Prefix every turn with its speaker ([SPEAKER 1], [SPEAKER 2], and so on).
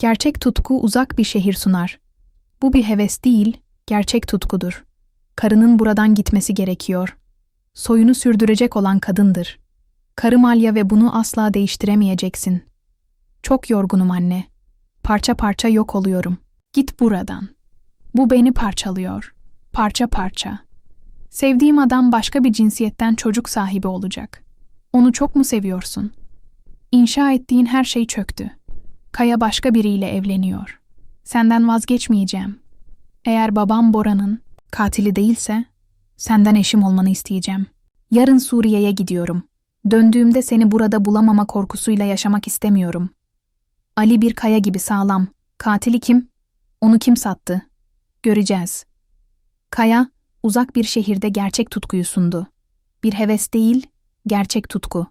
[SPEAKER 1] Gerçek tutku uzak bir şehir sunar. Bu bir heves değil, gerçek tutkudur. Karının buradan gitmesi gerekiyor. Soyunu sürdürecek olan kadındır. Karı Malya ve bunu asla değiştiremeyeceksin. Çok yorgunum anne. Parça parça yok oluyorum. Git buradan. Bu beni parçalıyor. Parça parça. Sevdiğim adam başka bir cinsiyetten çocuk sahibi olacak. Onu çok mu seviyorsun? İnşa ettiğin her şey çöktü. Kaya başka biriyle evleniyor. Senden vazgeçmeyeceğim. Eğer babam Bora'nın katili değilse, senden eşim olmanı isteyeceğim. Yarın Suriye'ye gidiyorum. Döndüğümde seni burada bulamama korkusuyla yaşamak istemiyorum. Ali bir kaya gibi sağlam. Katili kim? Onu kim sattı? Göreceğiz. Kaya, uzak bir şehirde gerçek tutkuyu sundu. Bir heves değil, gerçek tutku.